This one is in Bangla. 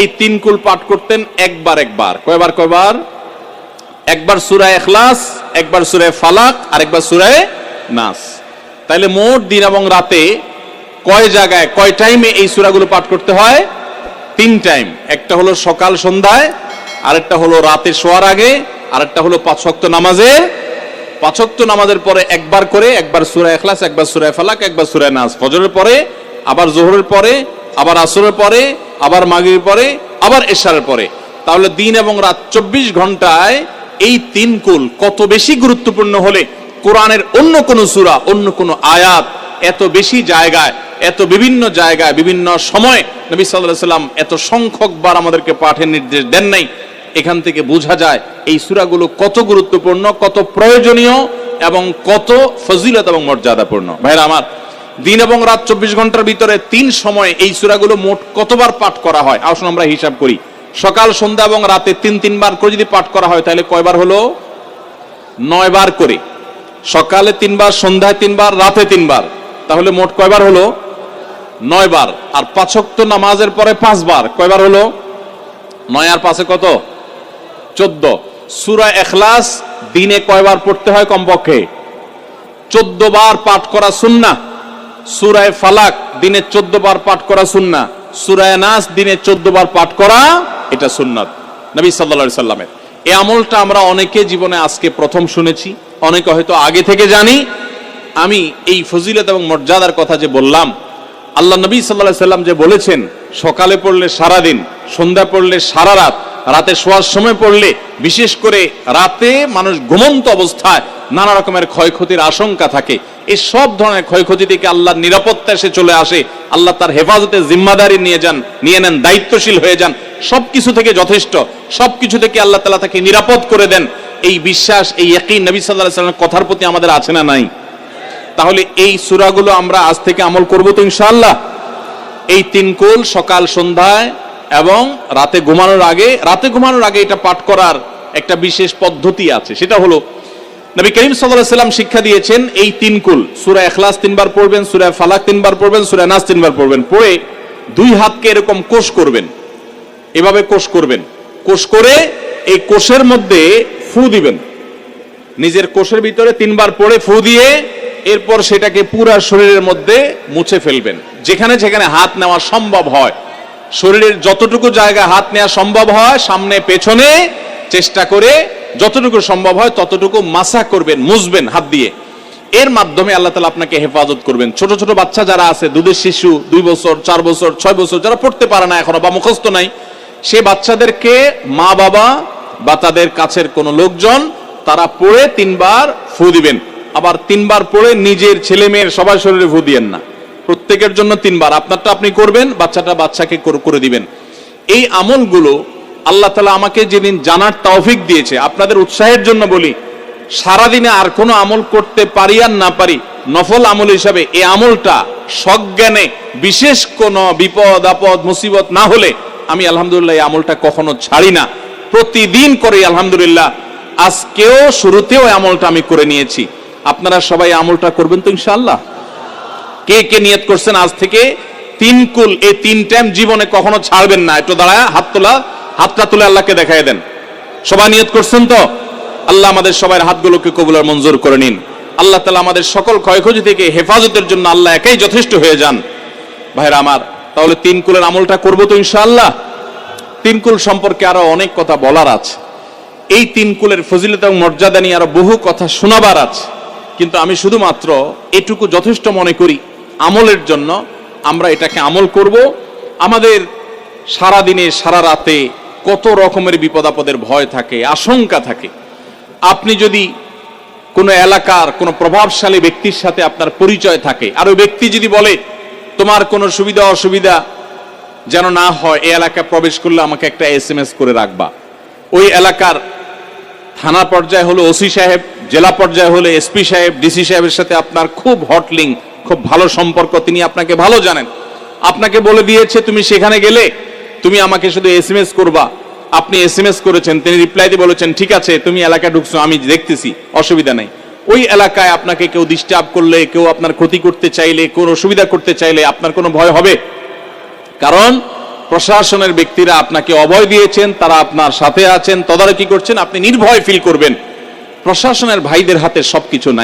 এই তিন কুল পাঠ করতেন একবার একবার। কয়বার কয়বার? একবার সুরায় ইখলাস, একবার সূরা ফালাক আর একবার সূরা নাস। তাইলে মোট দিন এবং রাতে কয় জায়গায়, কয় টাইমে এই সূরাগুলো পাঠ করতে হয়? তিন টাইম একটা হলো সকাল সন্ধ্যায়, আরেকটা হলো রাতে শোয়ার আগে, আরেকটা হলো পাঁচক্ত নামাজে। পাঁচক্ত নামাজের পরে একবার করে একবার সূরা ইখলাস, একবার সুরায় ফালাক, একবার সুরায় নাস। ফজরের পরে, আবার জোহরের পরে আবার আসরের পরে, আবার মাগরিবের পরে, আবার এশারের পরে। তাহলে দিন এবং রাত চব্বিশ ঘন্টায় এই তিন কুল কত বেশি গুরুত্বপূর্ণ হলে কোরআনের অন্য কোন সুরা, অন্য কোন আয়াত এত বেশি জায়গায়, এত বিভিন্ন জায়গায়, বিভিন্ন সময় নবী আলাইহি সাল্লাম এত সংখ্যক বার আমাদেরকে পাঠের নির্দেশ দেন নাই। এখান থেকে বোঝা যায় এই সূরাগুলো কত গুরুত্বপূর্ণ, কত প্রয়োজনীয় এবং কত ফজিলত এবং মর্যাদাপূর্ণ। ভাইরা আমার দিন এবং রাত চব্বিশ ঘণ্টার ভিতরে তিন সময় এই সূরাগুলো মোট কতবার পাঠ করা হয়? আসুন আমরা হিসাব করি। সকাল, সন্ধ্যা এবং রাতে তিন, তিনবার করে যদি পাঠ করা হয়, তাহলে কয়বার হলো? নয় বার করে। সকালে তিনবার, সন্ধ্যায় তিনবার, রাতে তিনবার। তাহলে মোট কয়বার হলো? নয় বার আর পাঁচক্ত নামাজের পরে পাঁচবার। কয়বার হলো? নয় আর পাঁচে কত? চোদ্দ। সুরা এখলাস দিনে কয়বার পড়তে হয় কমপক্ষে? চোদ্দ বার পাঠ করা সুন্না সুরায় ফালাক দিনে চোদ্দ বার পাঠ করা সুন্না সুরায় নাস দিনে চোদ্দ বার পাঠ করা, এটা সুন্নাত। নবী সাল্লা সাল্লামের। এই আমলটা আমরা অনেকে জীবনে আজকে প্রথম শুনেছি, অনেকে হয়তো আগে থেকে জানি। আমি এই ফজিলত এবং মর্যাদার কথা যে বললাম, আল্লাহ নবী সাল্লাহ সাল্লাম যে বলেছেন, সকালে পড়লে সারা দিন সন্ধ্যা পড়লে সারা রাত, রাতে শোয়ার সময় পড়লে বিশেষ করে রাতে মানুষ ঘুমন্ত অবস্থায় নানা রকমের ক্ষয়ক্ষতির আশঙ্কা থাকে। এই সব ধরনের ক্ষয়ক্ষতি থেকে আল্লাহর নিরাপত্তা এসে চলে আসে। আল্লাহ তার হেফাজতে জিম্মাদারি নিয়ে যান, নিয়ে নেন, দায়িত্বশীল হয়ে যান। সবকিছু থেকে যথেষ্ট। সবকিছু থেকে আল্লাহ তালা তাকে নিরাপদ করে দেন। এই বিশ্বাস, এই একই নবী সাল্লামের কথার প্রতি আমাদের আছে না নাই? তাহলে এই সুরাগুলো আমরা আজ থেকে আমল করব তো ইনশাআল্লাহ? এই তিন কুল সকাল, সন্ধ্যায় এবং রাতে ঘুমানোর আগে, রাতে ঘুমানোর আগে এটা পাঠ করার একটা বিশেষ পদ্ধতি আছে। সেটা হলো নবী করিম সাল্লাল্লাহু সাল্লাম শিক্ষা দিয়েছেন এই তিন কুল। সূরা ইখলাস তিনবার পড়বেন, সূরা ফালাক তিনবার পড়বেন, সূরা নাস তিনবার পড়বেন। পড়ে দুই হাতকে এরকম কোষ করবেন। এভাবে কোষ করবেন। কোষ করে এই কোষের মধ্যে ফু দিবেন। নিজের কোষের ভিতরে তিনবার পড়ে ফু দিয়ে এরপর সেটাকে পুরা শরীরের মধ্যে মুছে ফেলবেন। যেখানে যেখানে হাত নেওয়া সম্ভব হয়। শরীরের যতটুকু জায়গা হাত নেওয়া সম্ভব হয়, সামনে পেছনে চেষ্টা করে যতটুকু সম্ভব হয়, ততটুকু মাসা করবেন, মুছবেন হাত দিয়ে। এর মাধ্যমে আল্লাহ তালা আপনাকে হেফাজত করবেন। ছোট ছোট বাচ্চা যারা আছে, দুধের শিশু, দুই বছর, চার বছর, ছয় বছর, যারা পড়তে পারে না এখনও বা মুখস্থ নাই, সে বাচ্চাদেরকে মা বাবা বা তাদের কাছের কোনো লোকজন তারা পড়ে তিনবার ফু দিবেন। আবার তিনবার পড়ে নিজের ছেলে মেয়ের সবার শরীরে ফু দিয়েন না। প্রত্যেকের জন্য তিনবার। আপনারটা আপনি করবেন, বাচ্চাটা বাচ্চাকে করে দিবেন। এই আমলগুলো আল্লাহ তালা আমাকে যেদিন জানার তৌফিক দিয়েছে, আপনাদের উৎসাহের জন্য বলি, সারাদিনে আর কোনো আমল করতে পারি আর না পারি, নফল আমল হিসাবে এই আমলটা সজ্ঞানে বিশেষ কোনো বিপদ, আপদ, মুসিবত না হলে আমি আলহামদুলিল্লাহ এই আমলটা কখনো ছাড়ি না। প্রতিদিন করি আলহামদুলিল্লাহ, আজকেও শুরুতেও আমলটা আমি করে নিয়েছি। আপনারা সবাই আমলটা করবেন তো ইনশাআল্লাহ? কে কে নিয়ত করছেন আজ থেকে? তিন কুল, এই তিন টাইম জীবনে কখনো ছাড়বেন না। একটু দাঁড়ায়, হাত তোলা। হাতটা তুলে আল্লাহকে দেখাই দেন। সবাই নিয়ত করছেন তো? আল্লাহ আমাদের সবার হাতগুলোকে কবুল আর মঞ্জুর করে নিন। আল্লাহ তালা আমাদের সকল ক্ষয়ক্ষতি থেকে হেফাজতের জন্য আল্লাহ একাই যথেষ্ট হয়ে যান। ভাইরা আমার, তাহলে তিন কুলের আমলটা করব তো ইনশাআল্লাহ? তিন কুল সম্পর্কে আরও অনেক কথা বলার আছে। এই তিন কুলের ফজিলত এবং মর্যাদা নিয়ে আরও বহু কথা শোনাবার আছে। কিন্তু আমি শুধুমাত্র এটুকু যথেষ্ট মনে করি, আমলের জন্য আমরা এটাকে আমল করব। আমাদের সারা দিনে সারা রাতে কত রকমের বিপদ আপদের ভয় থাকে, আশঙ্কা থাকে। আপনি যদি কোনো এলাকার, কোনো প্রভাবশালী ব্যক্তির সাথে আপনার পরিচয় থাকে, আর ওই ব্যক্তি যদি বলে, তোমার কোনো সুবিধা, অসুবিধা যেন না হয়, এই এলাকায় প্রবেশ করলে আমাকে একটা এস করে রাখবা। ওই এলাকার থানা পর্যায়ে হলো ওসি সাহেব, জেলা পর্যায়ে হলে এসপি সাহেব, ডিসি সাহেবের সাথে আপনার খুব হট লিঙ্ক, খুব ভালো সম্পর্ক, তিনি আপনাকে ভালো জানেন। আপনাকে বলে দিয়েছে, তুমি সেখানে গেলে, তুমি আমাকে শুধু এসএমএস করবা। আপনি এস এম এস করেছেন, তিনি রিপ্লাই দিয়ে বলেছেন, ঠিক আছে, তুমি এলাকায় ঢুকছো, আমি দেখতেছি, অসুবিধা নাই। ওই এলাকায় আপনাকে কেউ ডিস্টার্ব করলে, কেউ আপনার ক্ষতি করতে চাইলে কোন অসুবিধা করতে চাইলে আপনার কোনো ভয় হবে। কারণ প্রশাসনের ব্যক্তিরা আপনাকে অভয় দিয়েছেন, তারা আপনার সাথে আছেন, তদারকি করছেন, আপনি নির্ভয় ফিল করবেন। প্রশাসনের ভাইদের হাতে সবকিছু নাই।